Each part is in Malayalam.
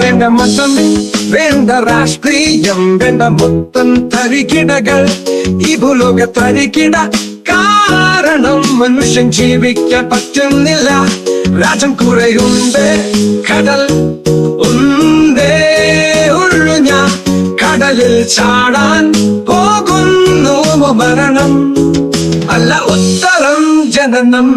വേണ്ട മതം വേണ്ട രാഷ്ട്രീയം വേണ്ട മൊത്തം തരികിടകൾ. ഈ ഭൂലോക തരികിട കാരണം മനുഷ്യൻ ജീവിക്കാൻ പറ്റുന്നില്ല. രാജം കുറയുണ്ട് കടൽ കടലിൽ ചാടാൻ പോകുന്നു മരണം അല്ല ഉത്തരം ജനനം.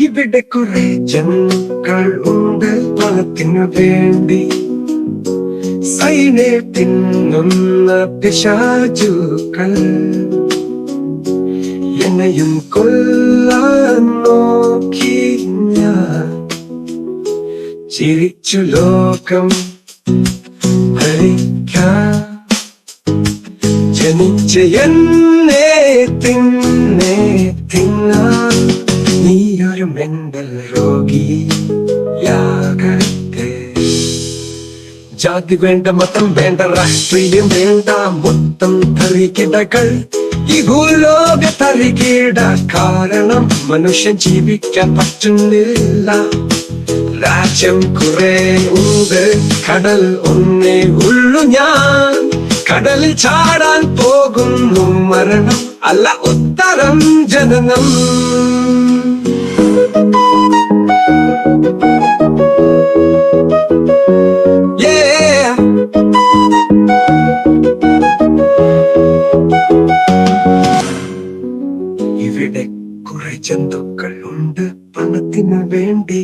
ഇവിടെ കുറെ ജനങ്ങൾ ഉണ്ട്. പണത്തിനു വേണ്ടി സൈനെ തിന്നുന്ന പിശാചുക്കൾ. എന്നെയും കൊല്ലാൻ നോക്കി ഞാൻ. ചിരിച്ചു ലോകം ഭരിക്കാൻ ജനിച്ച എന്നെ തിന്നെ മെന്റൽ രോഗിയാകട്ടെ. ജാതി വേണ്ട മതം വേണ്ട രാഷ്ട്രീയം വേണ്ട മൊത്തം തറികിടകൾ ഈ ഭൂലോക തറികിട കാരണം മനുഷ്യൻ ജീവിക്കാൻ പറ്റുന്നില്ല. രാജ്യം കുറെ ഉണ്ട് കടൽ ഒന്നേ ഉള്ളു ഞാൻ. കടലിൽ ചാടാൻ പോകുന്നു മരണം അല്ല ഉത്തരം ജനനം. ഉണ്ട് പണത്തിനു വേണ്ടി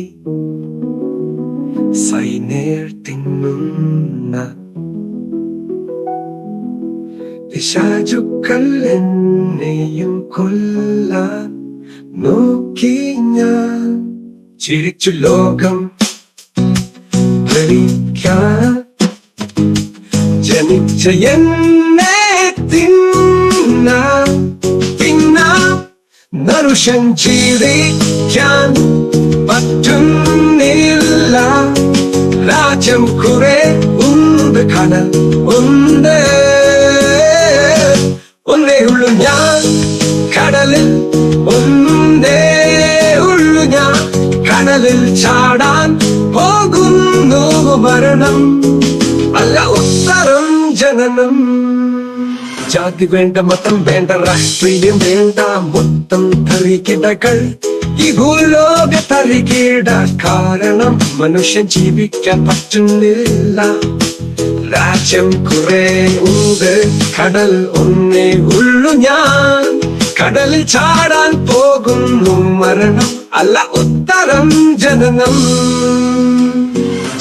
സൈനേർ തിന്നുന്ന പിശാചുക്കൾ എന്നെയും കൊല്ലാൻ നോക്കി ഞാൻ ചിരിച്ചു ലോകം ജനിച്ച എന്നെ തിന്നാ നരുഷൻ ജീവിക്കാൻ പറ്റുന്നില്ല. രാജ്യം കുറെ ഉണ്ട് കടൽ ഉണ്ട്. ഒന്നേ ഉള്ളു ഞാൻ കടലിൽ ഒന്നേ ഉള്ളു ഞാൻ കടലിൽ ചാടാൻ പോകുന്നു മരണം. അല്ല ഉത്തരം ജനനം. ജാതി വേണ്ട മതം വേണ്ട രാഷ്ട്രീയം വേണ്ട മൊത്തം തറികിടകൾ ഈ ഭൂലോക തറികിട കാരണം മനുഷ്യൻ ജീവിക്കാൻ പറ്റുന്നില്ല. രാജ്യം കുറെ ഉണ്ട് കടൽ ഒന്നേ ഉള്ളു ഞാൻ. കടലിൽ ചാടാൻ പോകുന്നു മരണം അല്ല ഉത്തരം ജനനം.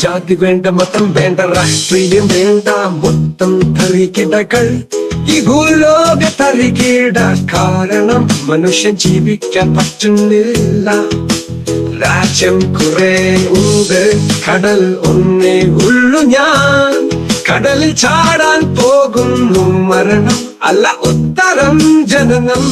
ജാതി വേണ്ട മതം വേണ്ട രാഷ്ട്രീയം വേണ്ട മൊത്തം തറികിടകൾ ഈ ഭൂലോക കാരണം മനുഷ്യൻ ജീവിക്കാൻ പറ്റുന്നില്ല. രാജ്യം കുറെ ഉണ്ട് കടൽ ഒന്നേ ഉള്ളു ഞാൻ. കടലിൽ ചാടാൻ പോകുന്നു മരണം അല്ല ഉത്തരം ജനനം.